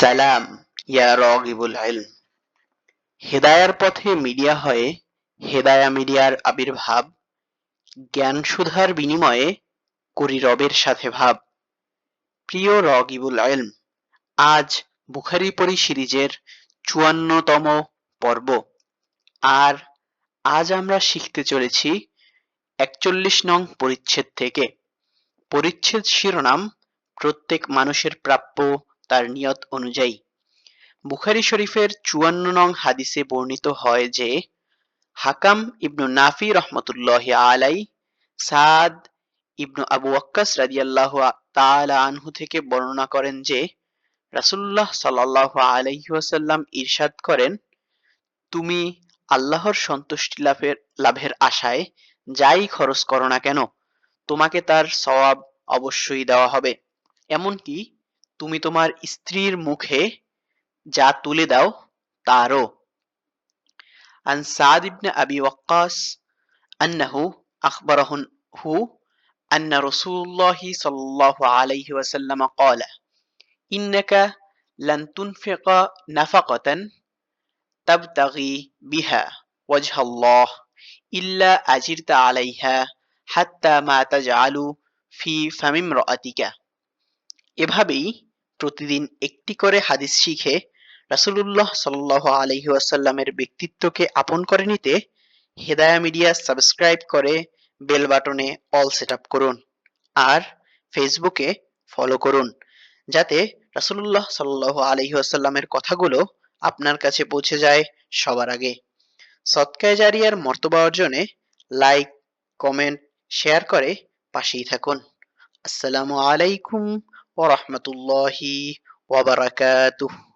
সালাম, ইয়া রগিবুল ইলম। হেদায়ার পথে মিডিয়া হয়ে, হেদায়া মিডিয়ার আবির্ভাব, জ্ঞান সুধার বিনিময়ে করি রবের সাথে ভাব। প্রিয় রগিবুল ইলম, আজ বুখারি পড়ি সিরিজের চুয়ান্নতম পর্ব। আর আজ আমরা শিখতে চলেছি একচল্লিশ নং পরিচ্ছেদ থেকে। পরিচ্ছেদ শিরোনাম প্রত্যেক মানুষের প্রাপ্য তার নিয়ত অনুযায়ী। বুখারি শরীফের চুয়ান্ন নং হাদিসে বর্ণিত হয় যে, হাকাম ইবনু নাফি রহমতুল্লাহ আলাই সাদ ইবনু আবু ওয়াক্কাস রাদিয়াল্লাহু তাআলা আনহু থেকে বর্ণনা করেন যে, রাসূলুল্লাহ সাল্লাল্লাহু আলাইহি ইরশাদ করেন, তুমি আল্লাহর সন্তুষ্টি লাভের লাভের আশায় যাই খরচ করো না কেন, তোমাকে তার সওয়াব অবশ্যই দেওয়া হবে। এমনকি তুমি তোমার স্ত্রীর মুখে যা তুলে দাও তারও عن سعد بن أبي وقاص أنه أخبره هو أن رسول الله صلى الله عليه وسلم قال إنك لن تنفق نفقة تبتغي بها وجه الله إلا أجرت عليها حتى ما تجعل في فم امرأتك এভাবেই প্রতিদিন একটি করে হাদিস শিখে রাসুলুল্লাহ সাল্লাহ আলহি আসাল্লামের ব্যক্তিত্বকে আপন করে নিতে হেদায়া মিডিয়া সাবস্ক্রাইব করে বেল বাটনে অল সেট আপ করুন আর ফেসবুকে ফলো করুন যাতে রাসুলুল্লাহ সাল্লাহ আলহি আসাল্লামের কথাগুলো আপনার কাছে পৌঁছে যায় সবার আগে। সৎকায় জারিয়ার মর্তবা অর্জনে লাইক, কমেন্ট, শেয়ার করে পাশেই থাকুন। আসসালামু আলাইকুম ورحمة الله وبركاته.